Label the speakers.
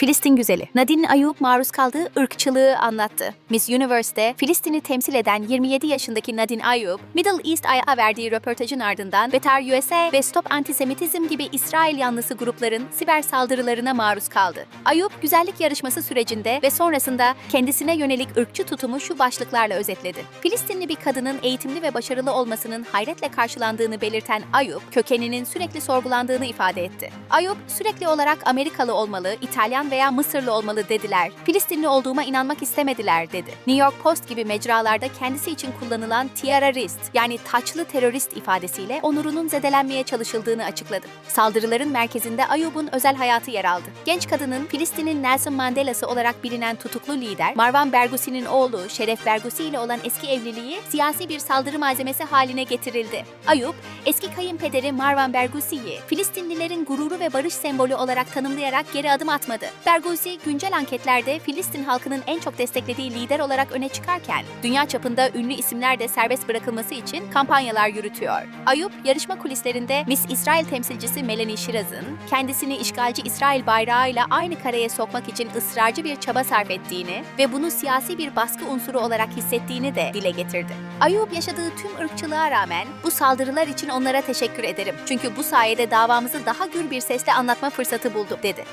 Speaker 1: Filistin güzeli Nadine Ayub maruz kaldığı ırkçılığı anlattı. Miss Universe'de Filistin'i temsil eden 27 yaşındaki Nadine Ayub, Middle East Eye'a verdiği röportajın ardından Better USA ve Stop Antisemitizm gibi İsrail yanlısı grupların siber saldırılarına maruz kaldı. Ayub, güzellik yarışması sürecinde ve sonrasında kendisine yönelik ırkçı tutumu şu başlıklarla özetledi. Filistinli bir kadının eğitimli ve başarılı olmasının hayretle karşılandığını belirten Ayub, kökeninin sürekli sorgulandığını ifade etti. Ayub, sürekli olarak Amerikalı olmalı, İtalyan veya Mısırlı olmalı dediler. Filistinli olduğuma inanmak istemediler dedi. New York Post gibi mecralarda kendisi için kullanılan terörist yani taçlı terörist ifadesiyle onurunun zedelenmeye çalışıldığını açıkladı. Saldırıların merkezinde Ayub'un özel hayatı yer aldı. Genç kadının Filistin'in Nelson Mandela'sı olarak bilinen tutuklu lider Marwan Bergusi'nin oğlu Şeref Bergusi ile olan eski evliliği siyasi bir saldırı malzemesi haline getirildi. Ayub, eski kayınpederi Marwan Bergusi'yi Filistinlilerin gururu ve barış sembolü olarak tanımlayarak geri adım atmadı. Bergusi, güncel anketlerde Filistin halkının en çok desteklediği lider olarak öne çıkarken, dünya çapında ünlü isimler de serbest bırakılması için kampanyalar yürütüyor. Ayub, yarışma kulislerinde Miss İsrail temsilcisi Melanie Shiraz'ın kendisini işgalci İsrail bayrağıyla aynı kareye sokmak için ısrarcı bir çaba sarf ettiğini ve bunu siyasi bir baskı unsuru olarak hissettiğini de dile getirdi. Ayub yaşadığı tüm ırkçılığa rağmen bu saldırılar için onlara teşekkür ederim. Çünkü bu sayede davamızı daha gür bir sesle anlatma fırsatı buldum dedi.